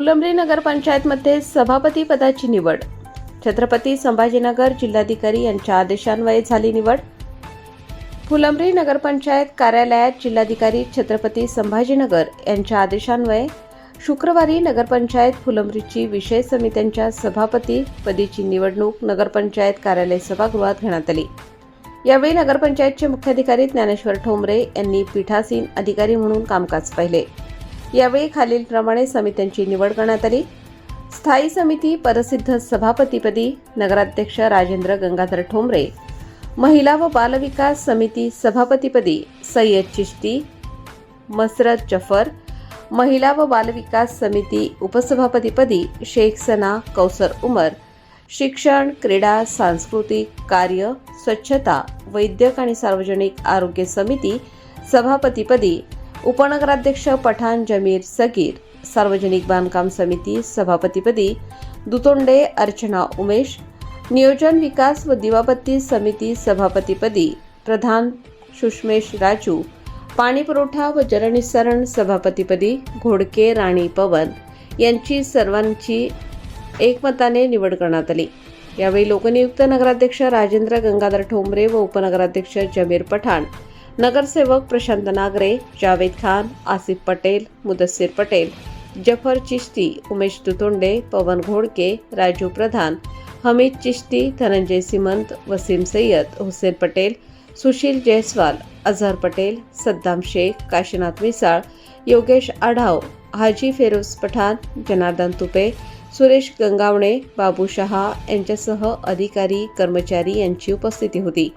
फुलंब्री नगरपंचायतमध्ये सभापती पदाची निवड. छत्रपती संभाजीनगर जिल्हाधिकारी यांच्या आदेशान्वये झाली निवड. फुलंब्री नगरपंचायत कार्यालयात जिल्हाधिकारी छत्रपती संभाजीनगर यांच्या आदेशान्वये शुक्रवारी नगरपंचायत फुलंब्रीची विषय समित्यांच्या सभापती पदीची निवडणूक नगरपंचायत कार्यालय सभागृहात घेण्यात आली. यावेळी नगरपंचायतचे मुख्याधिकारी ज्ञानेश्वर ठोंबरे यांनी पीठासीन अधिकारी म्हणून कामकाज पाहिले. यावेळी खालीलप्रमाणे समित्यांची निवड करण्यात आली. स्थायी समिती परसिद्ध सभापतीपदी नगराध्यक्ष राजेंद्र गंगाधर ठोंबरे महिला व बालविकास समिती सभापतीपदी सय्यद चिश्ती मसरत जफर महिला व बालविकास समिती उपसभापतीपदी शेख सना कौसर उमर शिक्षण क्रीडा सांस्कृतिक कार्य स्वच्छता वैद्यक आणि सार्वजनिक आरोग्य समिती सभापतीपदी उपनगराध्यक्ष पठाण जमीर सगीर सार्वजनिक बांधकाम समिती सभापतीपदी दुतोंडे अर्चना उमेश नियोजन विकास व दिवाबत्ती समिती सभापतीपदी प्रधान सुषमेश राजू पाणीपुरवठा व जलनिसरण सभापतीपदी घोडके राणी पवन यांची सर्वांची एकमताने निवड करण्यात आली. यावेळी लोकनियुक्त नगराध्यक्ष राजेंद्र गंगाधर ठोंबरे व उपनगराध्यक्ष जमीर पठाण नगरसेवक प्रशांत नागरे जावेद खान आसिफ पटेल मुदस्सीर पटेल जफर चिश्ती उमेश दुतोंडे पवन घोडके राजू प्रधान हमीद चिश्ती धनंजय सिमंत वसीम सय्यद हुसेन पटेल सुशील जयस्वाल अझहर पटेल सद्दाम शेख काशीनाथ मिसाळ योगेश आढाव हाजी फेरोज पठाण जनार्दन तुपे सुरेश गंगावणे बाबू शहा यांच्यासह अधिकारी कर्मचारी यांची उपस्थिती होती.